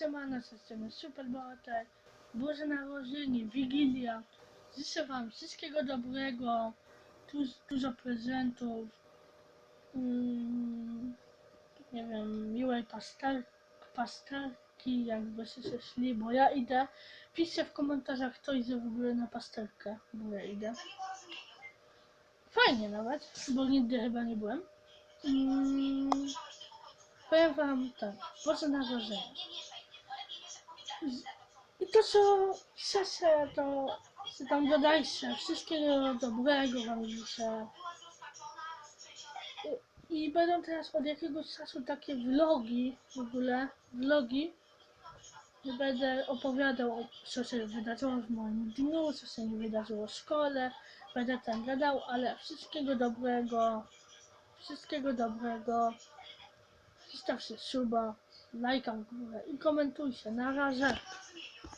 Siemano, systemy Superbohater, Boże Narodzenie, Wigilia. Życzę Wam wszystkiego dobrego, dużo prezentów, mm, nie wiem, miłej pastel, pasterki, jakbyście się szli, bo ja idę. Piszcie w komentarzach, kto idzie w ogóle na pasterkę, bo ja idę. Fajnie nawet, bo nigdy chyba nie byłem. Mm, powiem Wam tak, Boże Narodzenie. I to co chcecie, to co tam dodajcie. Wszystkiego dobrego wam życzę. I, I będą teraz od jakiegoś czasu takie vlogi w ogóle, vlogi. Gdzie będę opowiadał, co się wydarzyło w moim dniu, co się nie wydarzyło w szkole. Będę tam gadał, ale wszystkiego dobrego. Wszystkiego dobrego. Zostawcie suba, lajka w górę i komentujcie. Na razie.